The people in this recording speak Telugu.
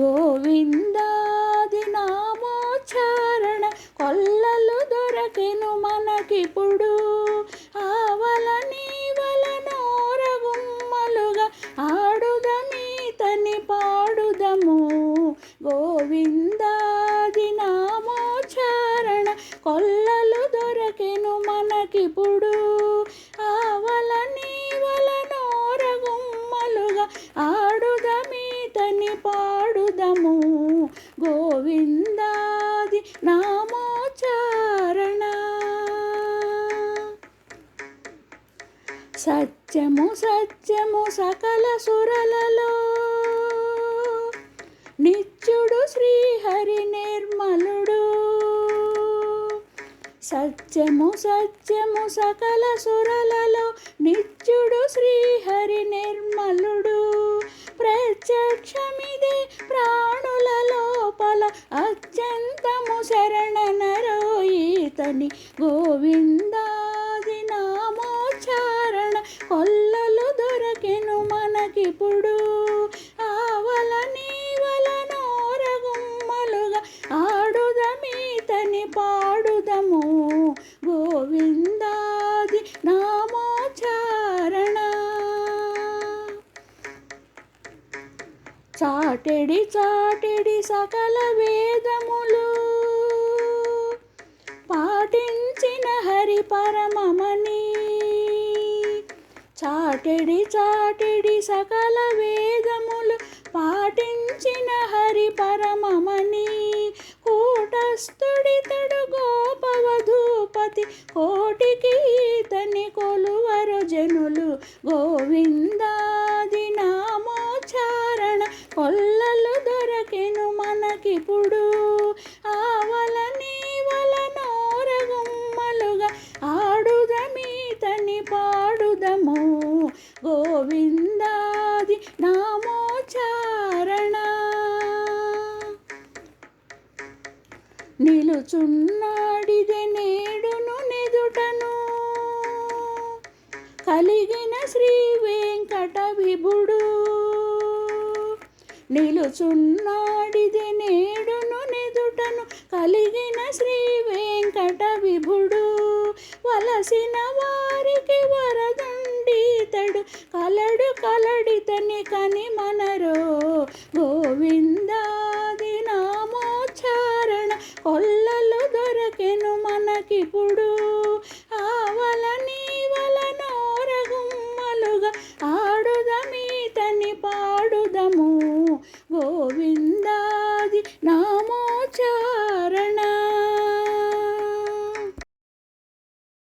గోవిందాది నామోచ్చారణ కొల్లలు దొరకెను మనకిప్పుడు. ఆవల నీవల నోరగుమ్మలుగా ఆడుదమీతని పాడుదము. గోవిందాది నామోచ్చారణ కొల్లలు దొరకెను మనకిప్పుడు. సత్యము సత్యము సకల సురలలో. నిత్యుడు శ్రీహరి నిర్మలుడు. సత్యము సత్యము సకల సురలలో. నిత్యుడు శ్రీహరి నిర్మలుడు. ప్రత్యక్షమిదే ప్రాణుల లోపల. అత్యంతము శరణనరోయితని గోవిందా నామోచారణ. చాటెడి చాటెడి సకల వేదములు పాటించిన హరి పరమమని చాటెడి చాటెడి సకల వేదములు పాటించిన హరి పరమమని కూటస్థుడితడు గోపవధూపతి కోటికి గోవిందాది నామోచారణ నిలుచున్నాడిదే నేడును నెదుటను. కలిగిన శ్రీ వెంకట విభుడు. నిలుచున్నాడిదే నేడును నెదుటను. కలిగిన శ్రీ వెంకట విభుడు. వలసిన గోవిందాది నామోచ్చారణ కొల్లలు దొరకెను మనకిప్పుడు. ఆవల నీవల నోరగుమ్మలుగా ఆడుదమీతని పాడుదము. గోవిందాది నా